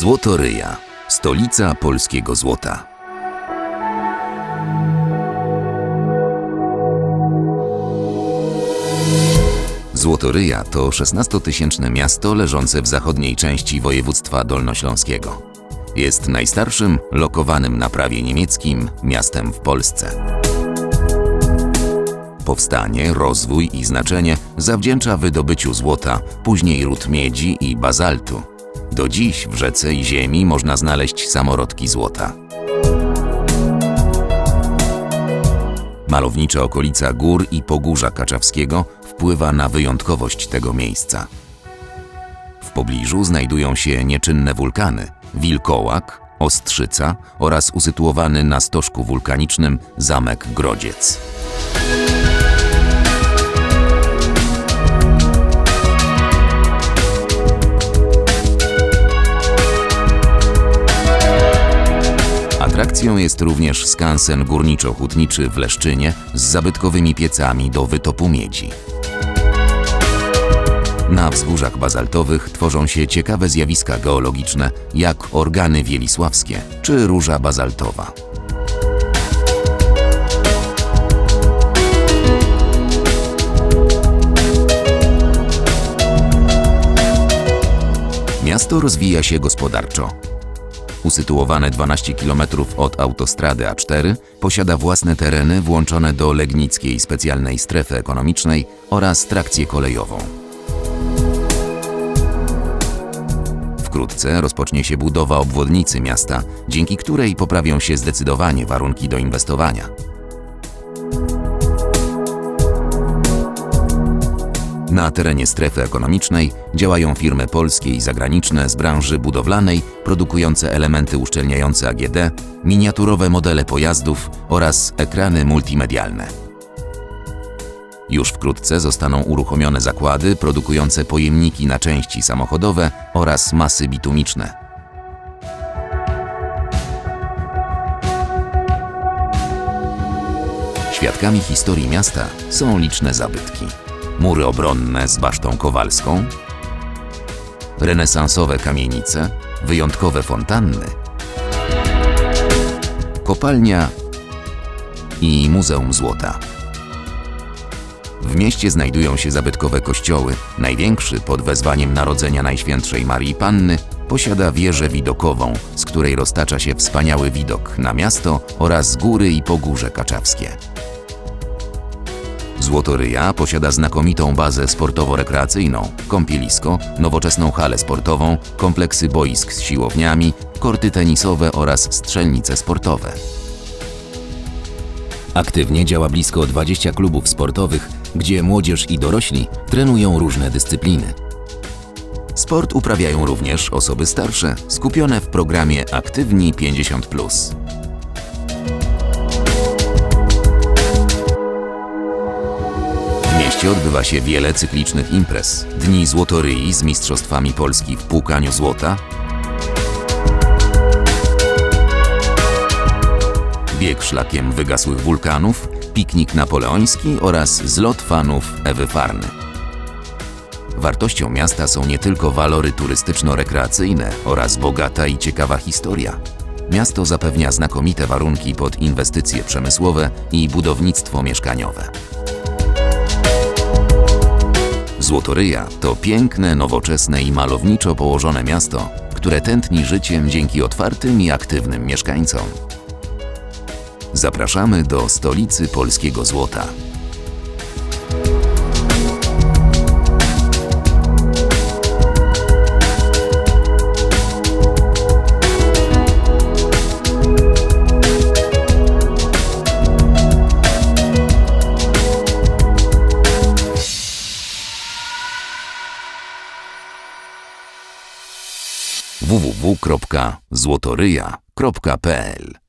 Złotoryja, stolica polskiego złota. Złotoryja to 16-tysięczne miasto leżące w zachodniej części województwa dolnośląskiego. Jest najstarszym, lokowanym na prawie niemieckim miastem w Polsce. Powstanie, rozwój i znaczenie zawdzięcza wydobyciu złota, później ród miedzi i bazaltu. Do dziś w rzece i ziemi można znaleźć samorodki złota. Malownicza okolica gór i Pogórza Kaczawskiego wpływa na wyjątkowość tego miejsca. W pobliżu znajdują się nieczynne wulkany Wilkołak, Ostrzyca oraz usytuowany na stożku wulkanicznym zamek Grodziec. Atrakcją jest również skansen górniczo-hutniczy w Leszczynie z zabytkowymi piecami do wytopu miedzi. Na wzgórzach bazaltowych tworzą się ciekawe zjawiska geologiczne, jak organy wielisławskie czy róża bazaltowa. Miasto rozwija się gospodarczo. Usytuowane 12 km od autostrady A4, posiada własne tereny włączone do Legnickiej Specjalnej Strefy Ekonomicznej oraz trakcję kolejową. Wkrótce rozpocznie się budowa obwodnicy miasta, dzięki której poprawią się zdecydowanie warunki do inwestowania. Na terenie strefy ekonomicznej działają firmy polskie i zagraniczne z branży budowlanej, produkujące elementy uszczelniające AGD, miniaturowe modele pojazdów oraz ekrany multimedialne. Już wkrótce zostaną uruchomione zakłady produkujące pojemniki na części samochodowe oraz masy bitumiczne. Świadkami historii miasta są liczne zabytki. Mury obronne z basztą kowalską, renesansowe kamienice, wyjątkowe fontanny, kopalnia i Muzeum Złota. W mieście znajdują się zabytkowe kościoły. Największy pod wezwaniem Narodzenia Najświętszej Marii Panny posiada wieżę widokową, z której roztacza się wspaniały widok na miasto oraz góry i pogórze kaczawskie. Złotoryja posiada znakomitą bazę sportowo-rekreacyjną, kąpielisko, nowoczesną halę sportową, kompleksy boisk z siłowniami, korty tenisowe oraz strzelnice sportowe. Aktywnie działa blisko 20 klubów sportowych, gdzie młodzież i dorośli trenują różne dyscypliny. Sport uprawiają również osoby starsze, skupione w programie Aktywni 50. mieście odbywa się wiele cyklicznych imprez. Dni Złotoryi z Mistrzostwami Polski w płukaniu złota, bieg szlakiem wygasłych wulkanów, piknik napoleoński oraz zlot fanów Ewy Farny. Wartością miasta są nie tylko walory turystyczno-rekreacyjne oraz bogata i ciekawa historia. Miasto zapewnia znakomite warunki pod inwestycje przemysłowe i budownictwo mieszkaniowe. Złotoryja to piękne, nowoczesne i malowniczo położone miasto, które tętni życiem dzięki otwartym i aktywnym mieszkańcom. Zapraszamy do stolicy polskiego złota. www.złotoryja.pl